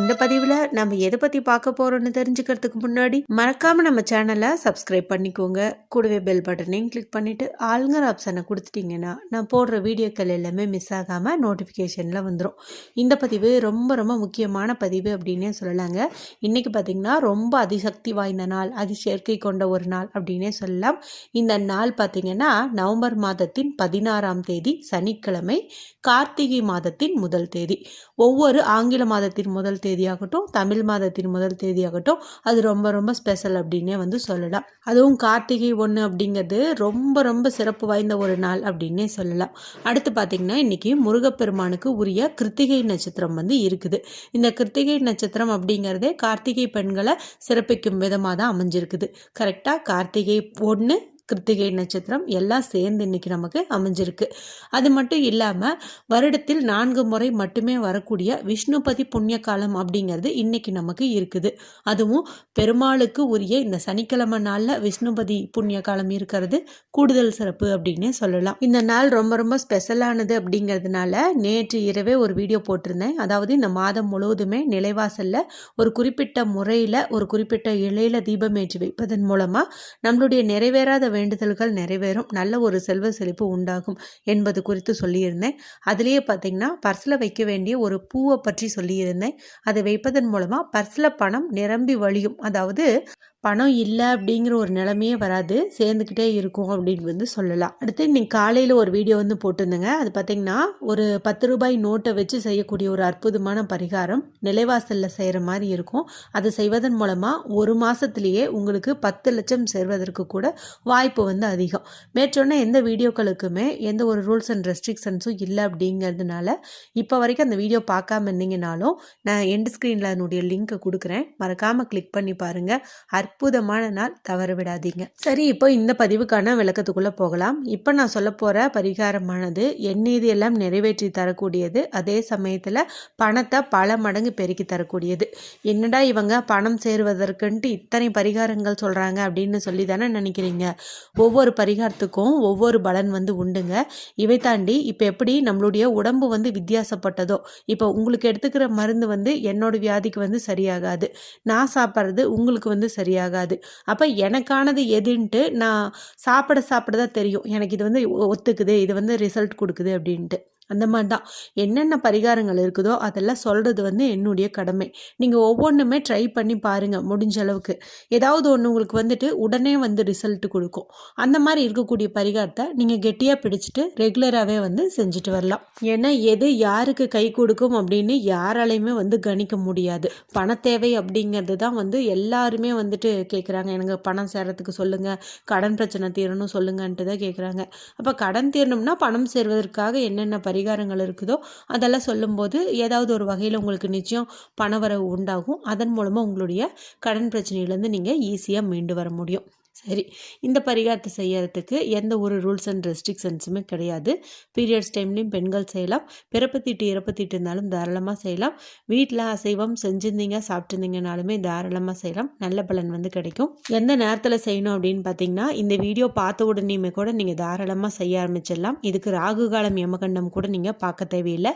இந்த பதிவில் நம்ம எதை பற்றி பார்க்க போகிறோம்னு தெரிஞ்சுக்கிறதுக்கு முன்னாடி மறக்காமல் நம்ம சேனலை சப்ஸ்கிரைப் பண்ணிக்கோங்க. கூடவே பெல் பட்டனையும் கிளிக் பண்ணிவிட்டு ஆளுங்கிற ஆப்ஷனை கொடுத்துட்டிங்கன்னா நான் போடுற வீடியோக்கள் எல்லாமே மிஸ் ஆகாமல் நோட்டிஃபிகேஷனில் வந்துடும் இந்த பதிவு ரொம்ப ரொம்ப முக்கியமான பதிவு அப்படின்னே சொல்லலாங்க. இன்றைக்கி பார்த்திங்கன்னா ரொம்ப அதிசக்தி வாய்ந்த நாள் அதிசேர்க்கை கொண்ட ஒரு நாள் அப்படின்னே சொல்லலாம். இந்த நாள் பார்த்திங்கன்னா நவம்பர் மாதத்தின் பதினாறாம் தேதி சனிக்கிழமை கார்த்திகை மாதத்தின் முதல் தேதி. ஒவ்வொரு ஆங்கில மாதத்தின் முதல் தேதியாகட்டும் தமிழ் மாதத்தின் முதல் தேதியாகட்டும் அது ரொம்ப ரொம்ப ஸ்பெஷல் அப்படின்னே வந்து சொல்லலாம். அதுவும் கார்த்திகை ஒன்று அப்படிங்கிறது ரொம்ப ரொம்ப சிறப்பு வாய்ந்த ஒரு நாள் அப்படின்னே சொல்லலாம். அடுத்து பார்த்திங்கன்னா இன்றைக்கி முருகப்பெருமானுக்கு உரிய கிருத்திகை நட்சத்திரம் வந்து இருக்குது. இந்த கிருத்திகை நட்சத்திரம் அப்படிங்கிறதே கார்த்திகை பெண்களை சிறப்பிக்கும் விதமாக தான் அமைஞ்சிருக்குது கரெக்டாக கார்த்திகை ஒன்று கிருத்திகை நட்சத்திரம் எல்லாம் சேர்ந்து இன்னைக்கு நமக்கு அமைஞ்சிருக்கு. அது மட்டும் இல்லாமல் வருடத்தில் நான்கு முறை மட்டுமே வரக்கூடிய விஷ்ணுபதி புண்ணிய காலம் அப்படிங்கிறது இன்னைக்கு நமக்கு இருக்குது. அதுவும் பெருமாளுக்கு உரிய இந்த சனிக்கிழமை நாளில் விஷ்ணுபதி புண்ணிய காலம் இருக்கிறது. கூடுதல் சிறப்பு அப்படின்னு சொல்லலாம். இந்த நாள் ரொம்ப ரொம்ப ஸ்பெஷலானது அப்படிங்கிறதுனால நேற்று இரவே ஒரு வீடியோ போட்டிருந்தேன். அதாவது இந்த மாதம் முழுவதுமே நிலைவாசலில் ஒரு குறிப்பிட்ட முறையில் ஒரு குறிப்பிட்ட இலையில தீபம் ஏற்றி வைப்பதன் மூலமாக நம்மளுடைய நிறைவேறாத வேண்டுதல்கள் நிறைவேறும். நல்ல ஒரு செல்வ செழிப்பு உண்டாகும் என்பது குறித்து சொல்லியிருந்தேன். அதுலேயே பார்த்தீங்கன்னா பர்ஸில் வைக்க வேண்டிய ஒரு பூவை பற்றி சொல்லியிருந்தேன். அதை வைப்பதன் மூலமாக பர்ஸில் பணம் நிரம்பி வழியும். அதாவது பணம் இல்லை அப்படிங்கிற ஒரு நிலைமையே வராது. சேர்ந்துக்கிட்டே இருக்கும் அப்படின்னு வந்து சொல்லலாம். அடுத்து இன்னைக்கு காலையில் ஒரு வீடியோ வந்து போட்டிருந்தேங்க. அது பார்த்திங்கன்னா ஒரு பத்து ரூபாய் நோட்டை வச்சு செய்யக்கூடிய ஒரு அற்புதமான பரிகாரம். நிலைவாசலில் செய்கிற மாதிரி இருக்கும். அது செய்வதன் மூலமாக ஒரு மாதத்துலேயே உங்களுக்கு பத்து லட்சம் சேர்வதற்கு கூட வாய்ப்பு வந்து அதிகம். மேற்சொன்ன எந்த வீடியோக்களுக்குமே எந்த ஒரு ரூல்ஸ் அண்ட் ரெஸ்ட்ரிக்ஷன்ஸும் இல்லை அப்படிங்கிறதுனால இப்போ வரைக்கும் அந்த வீடியோ பார்க்காம இருந்தீங்கனாலும் நான் எண்ட் ஸ்க்ரீனில் அதனுடைய லிங்க்கை கொடுக்குறேன். மறக்காமல் கிளிக் பண்ணி பாருங்கள் அற்புதமான நாள் தவற விடாதீங்க. சரி இப்போ இந்த பதிவுக்கான விளக்கத்துக்குள்ளே போகலாம். இப்போ நான் சொல்ல போகிற பரிகாரமானது எண்ணீதி எல்லாம் நிறைவேற்றி தரக்கூடியது அதே சமயத்தில் பணத்தை பல மடங்கு பெருக்கி தரக்கூடியது. என்னடா இவங்க பணம் சேருவதற்குன்ட்டு இத்தனை பரிகாரங்கள் சொல்கிறாங்க அப்படின்னு சொல்லி தானே நினைக்கிறீங்க? ஒவ்வொரு பரிகாரத்துக்கும் ஒவ்வொரு பலன் வந்து உண்டுங்க. இவை தாண்டி இப்போ எப்படி நம்மளுடைய உடம்பு வந்து வித்தியாசப்பட்டதோ இப்போ உங்களுக்கு எடுத்துக்கிற மருந்து வந்து என்னோட வியாதிக்கு வந்து சரியாகாது. நான் சாப்பிட்றது உங்களுக்கு வந்து சரியாகாது அப்போ எனக்கானது எதுன்ட்டு நான் சாப்பிட சாப்பிட தான் தெரியும். எனக்கு இது வந்து ஒத்துக்குது. இது வந்து ரிசல்ட் கொடுக்குது அப்படின்ட்டு. அந்த மாதிரி தான். என்னென்ன பரிகாரங்கள் இருக்குதோ அதெல்லாம் சொல்கிறது வந்து என்னுடைய கடமை. நீங்கள் ஒவ்வொன்றுமே ட்ரை பண்ணி பாருங்கள் முடிஞ்ச அளவுக்கு. ஏதாவது ஒன்று உங்களுக்கு வந்துட்டு உடனே வந்து ரிசல்ட் கொடுக்கும். அந்த மாதிரி இருக்கக்கூடிய பரிகாரத்தை நீங்கள் கெட்டியாக பிடிச்சிட்டு ரெகுலராகவே வந்து செஞ்சுட்டு வரலாம். ஏன்னா எது யாருக்கு கை கொடுக்கும் அப்படின்னு யாராலையுமே வந்து கணிக்க முடியாது. பண தேவை அப்படிங்கிறது தான் வந்து எல்லாருமே வந்துட்டு கேட்குறாங்க எனக்கு பணம் சேரத்துக்கு சொல்லுங்கள் கடன் பிரச்சனை தீரணும் சொல்லுங்கன்ட்டு தான் கேட்குறாங்க அப்போ கடன் தீரணும்னா பணம் சேர்வதற்காக என்னென்ன பரிகாரங்கள் இருக்குதோ அதெல்லாம் சொல்லும்போது ஏதாவது ஒரு வகையில் உங்களுக்கு நிச்சயம் பணவரவு உண்டாகும். அதன் மூலமாக உங்களுடைய கடன் பிரச்சனையிலேருந்து நீங்கள் ஈஸியாக மீண்டு வர முடியும். சரி. இந்த பரிகாரத்தை செய்யறதுக்கு எந்த ஒரு ரூல்ஸ் அண்ட் ரெஸ்ட்ரிக்ஷன்ஸுமே கிடையாது. பீரியட்ஸ் டைம்லேயும் பெண்கள் செய்யலாம். பிறப்பத்திட்டு இறப்பத்திட்டு இருந்தாலும் தாராளமாக செய்யலாம். வீட்டில் அசைவம் செஞ்சுருந்தீங்க சாப்பிட்டுருந்தீங்கனாலுமே தாராளமாக செய்யலாம். நல்ல பலன் வந்து கிடைக்கும். எந்த நேரத்தில் செய்யணும் அப்படின்னு பார்த்தீங்கன்னா இந்த வீடியோ பார்த்த உடனேயுமே கூட நீங்கள் தாராளமாக செய்ய ஆரம்பிச்சிடலாம். இதுக்கு ராகு காலம் யமகண்டம் கூட நீங்கள் பார்க்க தேவையில்லை.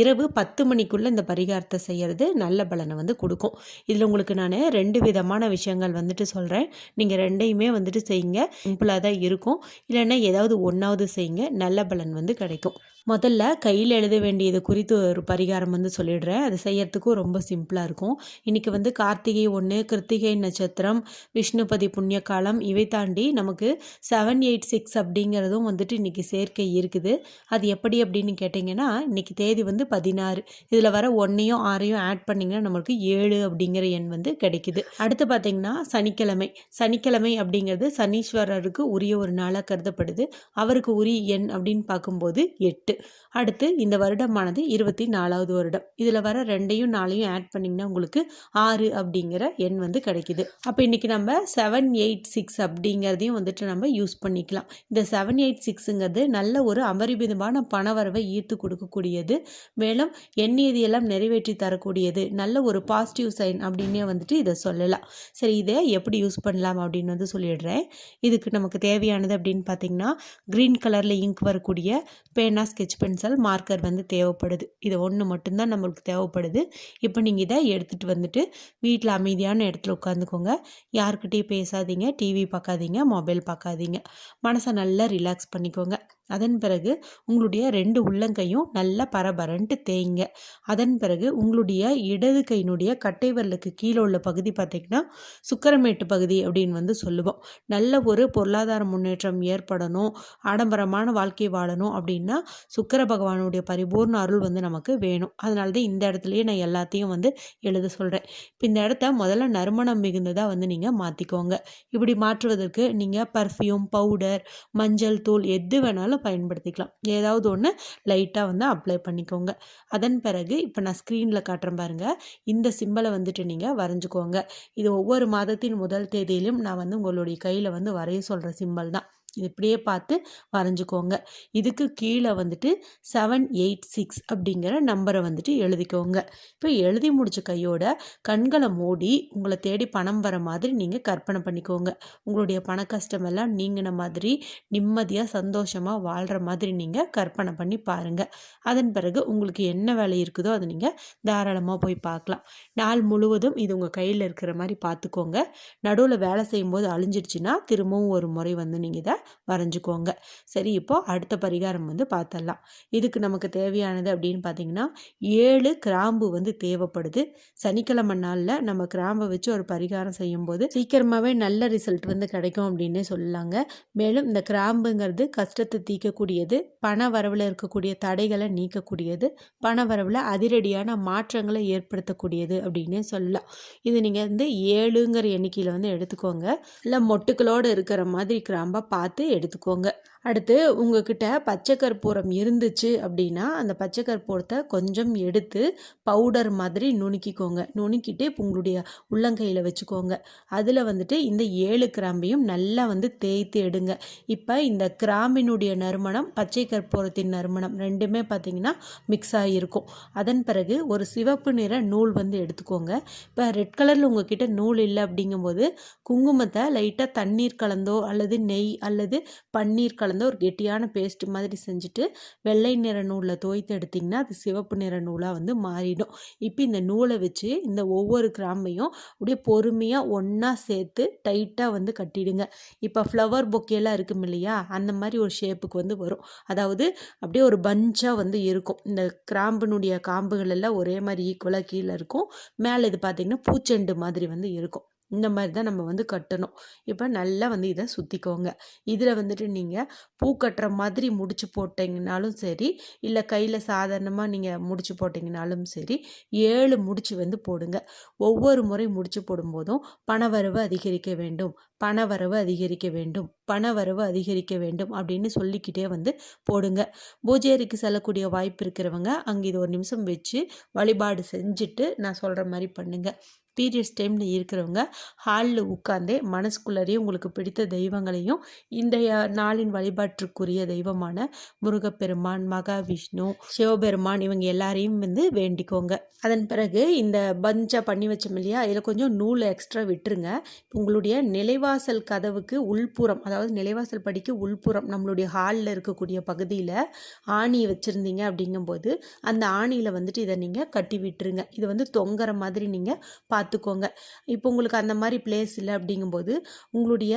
இரவு பத்து மணிக்குள்ளே இந்த பரிகாரத்தை செய்கிறது நல்ல பலனை வந்து கொடுக்கும். இதில் உங்களுக்கு நான் ரெண்டு விதமான விஷயங்கள் வந்துட்டு சொல்கிறேன் நீங்கள் ரெண்டையுமே ரெண்டுமே வந்துட்டு செய்யுங்க. சிம்பிளாக தான் இருக்கும். இல்லைன்னா ஏதாவது ஒன்றாவது செய்யுங்க. நல்ல பலன் வந்து கிடைக்கும். முதல்ல கையில் எழுத வேண்டியது குறித்து ஒரு பரிகாரம் வந்து சொல்லிடுறேன். அது செய்யறதுக்கும் ரொம்ப சிம்பிளாக இருக்கும். இன்றைக்கி வந்து கார்த்திகை ஒன்று கிருத்திகை நட்சத்திரம் விஷ்ணுபதி புண்ணிய காலம் இவை தாண்டி நமக்கு செவன் எயிட் சிக்ஸ் அப்படிங்கிறதும் வந்துட்டு இன்றைக்கி சேர்க்கை இருக்குது. அது எப்படி அப்படின்னு கேட்டிங்கன்னா இன்றைக்கி தேதி வந்து பதினாறு. இதில் வர ஒன்றையும் ஆறையும் ஆட் பண்ணிங்கன்னா நம்மளுக்கு ஏழு அப்படிங்கிற எண் வந்து கிடைக்குது. அடுத்து பார்த்திங்கன்னா சனிக்கிழமை. சனிக்கிழமை அப்படிங்கிறது சனீஸ்வரருக்கு உரிய ஒரு நாளாக கருதப்படுது. அவருக்கு உரிய எண் அப்படின்னு பார்க்கும்போது எட்டு. market அடுத்து இந்த வருடமானது இருபத்தி நாலாவது வருடம். இதில் வர ரெண்டையும் நாளையும் ஆட் பண்ணிங்கன்னா உங்களுக்கு ஆறு அப்படிங்கிற எண் வந்து கிடைக்குது. அப்போ இன்றைக்கி நம்ம செவன் எயிட் சிக்ஸ் அப்படிங்கிறதையும் வந்துட்டு நம்ம யூஸ் பண்ணிக்கலாம். இந்த செவன் எயிட் சிக்ஸுங்கிறது நல்ல ஒரு அபரிமிதமான பணவரவை ஈர்த்து கொடுக்கக்கூடியது. மேலும் எண்ணியதையெல்லாம் நிறைவேற்றி தரக்கூடியது. நல்ல ஒரு பாசிட்டிவ் சைன் அப்படின்னே வந்துட்டு இதை சொல்லலாம். சரி இதை எப்படி யூஸ் பண்ணலாம் அப்படின்னு வந்து சொல்லிடுறேன். இதுக்கு நமக்கு தேவையானது அப்படின்னு பார்த்தீங்கன்னா க்ரீன் கலரில் இங்க் வரக்கூடிய பேனா ஸ்கெட்ச் பென்சில் மார்க்கர் வந்து தேவைப்படுது. இது ஒன்று மட்டும்தான் நம்மளுக்கு தேவைப்படுது. இப்போ நீங்கள் இதை எடுத்துகிட்டு வந்துட்டு வீட்டில் அமைதியான இடத்துல உட்காந்துக்கோங்க. யாருக்கிட்டேயும் பேசாதீங்க. டிவி பார்க்காதீங்க. மொபைல் பார்க்காதீங்க. மனசை நல்லா ரிலாக்ஸ் பண்ணிக்கோங்க. அதன் பிறகு உங்களுடைய ரெண்டு உள்ளங்கையும் நல்லா பரபரன்ட்டு தேய்ங்க. அதன் பிறகு உங்களுடைய இடது கையினுடைய கட்டை விரலுக்கு கீழே உள்ள பகுதி பார்த்திங்கன்னா சுக்கரமேட்டு பகுதி அப்படின்னு வந்து சொல்லுவோம். நல்ல ஒரு பொருளாதார முன்னேற்றம் ஏற்படணும் ஆடம்பரமான வாழ்க்கை வாழணும் அப்படின்னா சுக்கர பகவானுடைய பரிபூர்ண அருள் வந்து நமக்கு வேணும். அதனால தான் இந்த இடத்துலையே நான் எல்லாத்தையும் வந்து எழுத சொல்கிறேன் இப்போ இந்த இடத்த முதல்ல நறுமணம் மிகுந்ததாக வந்து நீங்கள் மாற்றிக்கோங்க இப்படி மாற்றுவதற்கு நீங்கள் பர்ஃப்யூம் பவுடர் மஞ்சள் தூள் எது வேணாலும் பயன்படுத்திக்கலாம். ஏதாவது ஒன்று லைட்டாக வந்து அப்ளை பண்ணிக்கோங்க. அதன் பிறகு இப்போ நான் ஸ்க்ரீனில் காட்டுறேன் பாருங்கள் இந்த சிம்பலை வந்துட்டு நீங்கள் வரைஞ்சிக்கோங்க. இது ஒவ்வொரு மாதத்தின் முதல் தேதியிலும் நான் வந்து உங்களுடைய கையில் வந்து வரைய சொல்கிற சிம்பல் தான். இப்படியே பார்த்து வரைஞ்சிக்கோங்க. இதுக்கு கீழே வந்துட்டு செவன் எயிட் சிக்ஸ் அப்படிங்கிற நம்பரை வந்துட்டு எழுதிக்கோங்க. இப்போ எழுதி முடிச்ச கையோட கண்களை மூடி உங்களை தேடி பணம் வர மாதிரி நீங்கள் கற்பனை பண்ணிக்கோங்க. உங்களுடைய பண கஷ்டம் எல்லாம் நீங்கின மாதிரி நிம்மதியாக சந்தோஷமாக வாழ்கிற மாதிரி நீங்கள் கற்பனை பண்ணி பாருங்கள் அதன் பிறகு உங்களுக்கு என்ன வேலை இருக்குதோ அதை நீங்கள் தாராளமாக போய் பார்க்கலாம் நாள் முழுவதும் இது உங்கள் கையில் இருக்கிற மாதிரி பார்த்துக்கோங்க நடுவில் வேலை செய்யும்போது அழிஞ்சிடுச்சுன்னா திரும்பவும் ஒரு முறை வந்து நீங்கள் இதை வரைஞ்சிக்கோங்க. சரி இப்போது அடுத்த பரிகாரம் வந்து பார்த்தலாம் இதுக்கு நமக்கு தேவையானது அப்படின்னு பார்த்தீங்கன்னா ஏழு கிராம்பு வந்து தேவைப்படுது. சனிக்கிழமை நாளில் நம்ம கிராம்பை வச்சு ஒரு பரிகாரம் செய்யும்போது சீக்கிரமாகவே நல்ல ரிசல்ட் வந்து கிடைக்கும் அப்படின்னு சொல்லலாங்க. மேலும் இந்த கிராம்புங்கிறது கஷ்டத்தை தீர்க்கக்கூடியது பண வரவில் இருக்கக்கூடிய தடைகளை நீக்கக்கூடியது பண வரவில் அதிரடியான மாற்றங்களை ஏற்படுத்தக்கூடியது அப்படின்னே சொல்லலாம். இது நீங்கள் வந்து ஏழுங்கிற எண்ணிக்கையில் வந்து எடுத்துக்கோங்க. இல்லை மொட்டுக்களோடு இருக்கிற மாதிரி கிராம்பாக பார்த்து பார்த்து எடுத்துக்கோங்க. அடுத்து உங்ககிட்ட பச்சை கற்பூரம் இருந்துச்சு அப்படின்னா அந்த பச்சை கற்பூரத்தை கொஞ்சம் எடுத்து பவுடர் மாதிரி நுணுக்கிக்கோங்க. நுணுக்கிட்டு இப்போ உங்களுடைய உள்ளங்கையில் வச்சுக்கோங்க. அதில் வந்துட்டு இந்த ஏழு கிராம்பையும் நல்லா வந்து தேய்த்து எடுங்க. இப்போ இந்த கிராம்பினுடைய நறுமணம் பச்சை கற்பூரத்தின் நறுமணம் ரெண்டுமே பார்த்திங்கன்னா மிக்ஸ் ஆகியிருக்கும் அதன் பிறகு ஒரு சிவப்பு நிற நூல் வந்து எடுத்துக்கோங்க. இப்போ ரெட் கலரில் உங்ககிட்ட நூல் இல்லை அப்படிங்கும்போது குங்குமத்தை லைட்டாக தண்ணீர் கலந்தோ அல்லது நெய் அல்லது பன்னீர் கலந்த ஒரு கெட்டியான பேஸ்ட் மாதிரி செஞ்சுட்டு வெள்ளை நிற நூலில் தோய்த்து எடுத்திங்கன்னா அது சிவப்பு நிற நூலாக வந்து மாறிடும். இப்போ இந்த நூலை வச்சு இந்த ஒவ்வொரு கிராம்பையும் அப்படியே பொறுமையாக ஒன்றா சேர்த்து டைட்டாக வந்து கட்டிடுங்க. இப்போ ஃப்ளவர் பொக்கேலாம் இருக்கும் இல்லையா அந்த மாதிரி ஒரு ஷேப்புக்கு வந்து வரும். அதாவது அப்படியே ஒரு பஞ்சாக வந்து இருக்கும். இந்த கிராம்பினுடைய காம்புகள் எல்லாம் ஒரே மாதிரி ஈக்குவலாக கீழே இருக்கும். மேலே இது பார்த்திங்கன்னா பூச்செண்டு மாதிரி வந்து இருக்கும். இந்த மாதிரி தான் நம்ம வந்து கட்டணும். இப்போ நல்லா வந்து இதை சுற்றிக்கோங்க இதில் வந்துட்டு நீங்கள் பூ கட்டுற மாதிரி முடிச்சு போட்டிங்கனாலும் சரி இல்லை கையில் சாதாரணமாக நீங்கள் முடிச்சு போட்டிங்கனாலும் சரி ஏழு முடிச்சு வந்து போடுங்க. ஒவ்வொரு முறை முடிச்சு போடும்போதும் பணவரவு அதிகரிக்க வேண்டும். பணவரவு அதிகரிக்க வேண்டும். பணவரவு அதிகரிக்க வேண்டும் அப்படின்னு சொல்லிக்கிட்டே வந்து போடுங்க. பூஜை செல்லக்கூடிய வாய்ப்பு இருக்கிறவங்க அங்கே இது ஒரு நிமிஷம் வச்சு வழிபாடு செஞ்சுட்டு நான் சொல்கிற மாதிரி பண்ணுங்கள் பீரியட்ஸ் டைமில் இருக்கிறவங்க ஹாலில் உட்காந்தே மனசுக்குள்ளறையும் உங்களுக்கு பிடித்த தெய்வங்களையும் இந்த நாளின் வழிபாட்டுக்குரிய தெய்வமான முருகப்பெருமான் மகாவிஷ்ணு சிவபெருமான் இவங்க எல்லாரையும் வந்து வேண்டிக்கோங்க. அதன் பிறகு இந்த பஞ்சா பண்ணி வச்சோம் இல்லையா அதில் கொஞ்சம் நூல் எக்ஸ்ட்ரா விட்டுருங்க. உங்களுடைய நிலைவாசல் கதவுக்கு உள்புறம் அதாவது நிலைவாசல் படிக்கு உள்புறம் நம்மளுடைய ஹாலில் இருக்கக்கூடிய பகுதியில் ஆணியை வச்சுருந்தீங்க அப்படிங்கும்போது அந்த ஆணியில் வந்துட்டு இதை நீங்கள் கட்டி விட்டுருங்க. இது வந்து தொங்குற மாதிரி நீங்கள் பார்த்துக்கோங்க. இப்போ உங்களுக்கு அந்த மாதிரி பிளேஸ் இல்லை அப்படிங்கும்போது உங்களுடைய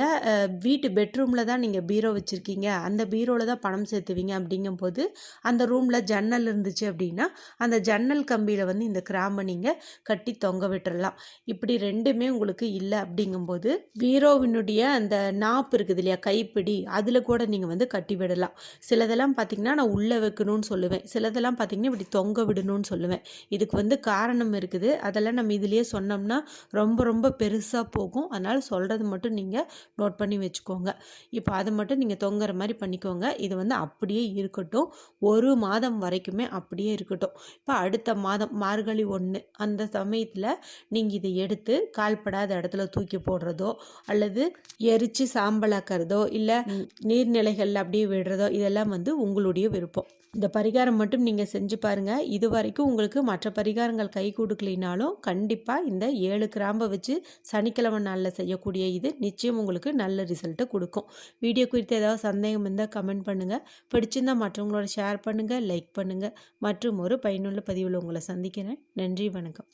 வீட்டு பெட்ரூமில் தான் நீங்கள் பீரோ வச்சுருக்கீங்க. அந்த பீரோவில் தான் பணம் சேர்த்துவீங்க அப்படிங்கும்போது அந்த ரூமில் ஜன்னல் இருந்துச்சு அப்படின்னா அந்த ஜன்னல் கம்பியில் வந்து இந்த கிராம்பை நீங்கள் கட்டி தொங்க விட்டுறலாம். இப்படி ரெண்டுமே உங்களுக்கு இல்லை அப்படிங்கும்போது பீரோவினுடைய அந்த நாப்பு இருக்குது இல்லையா கைப்பிடி அதில் கூட நீங்கள் வந்து கட்டி விடலாம். சிலதெல்லாம் பார்த்திங்கன்னா நான் உள்ளே வைக்கணும்னு சொல்லுவேன். சிலதெல்லாம் பார்த்திங்கன்னா இப்படி தொங்க விடணும்னு சொல்லுவேன். இதுக்கு வந்து காரணம் இருக்குது. அதெல்லாம் நம்ம இதுலேயே சொன்ன சொன்னோம்னா ரொம்ப ரொம்ப பெருசாக போகும். அதனால் சொல்கிறது மட்டும் நீங்கள் நோட் பண்ணி வச்சுக்கோங்க. இப்போ அதை மட்டும் நீங்கள் தொங்குற மாதிரி பண்ணிக்கோங்க. இது வந்து அப்படியே இருக்கட்டும். ஒரு மாதம் வரைக்குமே அப்படியே இருக்கட்டும். இப்போ அடுத்த மாதம் மார்கழி ஒன்று அந்த சமயத்தில் நீங்கள் இதை எடுத்து கால்படாத இடத்துல தூக்கி போடுறதோ அல்லது எரித்து சாம்பலாக்கிறதோ இல்லை நீர்நிலைகளில் அப்படியே விடுறதோ இதெல்லாம் வந்து உங்களுடைய விருப்பம். இந்த பரிகாரம் மட்டும் நீங்கள் செஞ்சு பாருங்கள் இது வரைக்கும் உங்களுக்கு மற்ற பரிகாரங்கள் கை கொடுக்கலினாலும் கண்டிப்பாக இந்த ஏழு கிராம்பை வச்சு சனிக்கிழமை நாளில் செய்யக்கூடிய இது நிச்சயம் உங்களுக்கு நல்ல ரிசல்ட்டை கொடுக்கும். வீடியோ குறித்து ஏதாவது சந்தேகம் இருந்தால் கமெண்ட் பண்ணுங்கள் பிடிச்சிருந்தால் மற்றவங்களோட ஷேர் பண்ணுங்கள் லைக் பண்ணுங்கள் மற்றும் ஒரு பயனுள்ள பதிவில் உங்களை சந்திக்கிறேன். நன்றி வணக்கம்.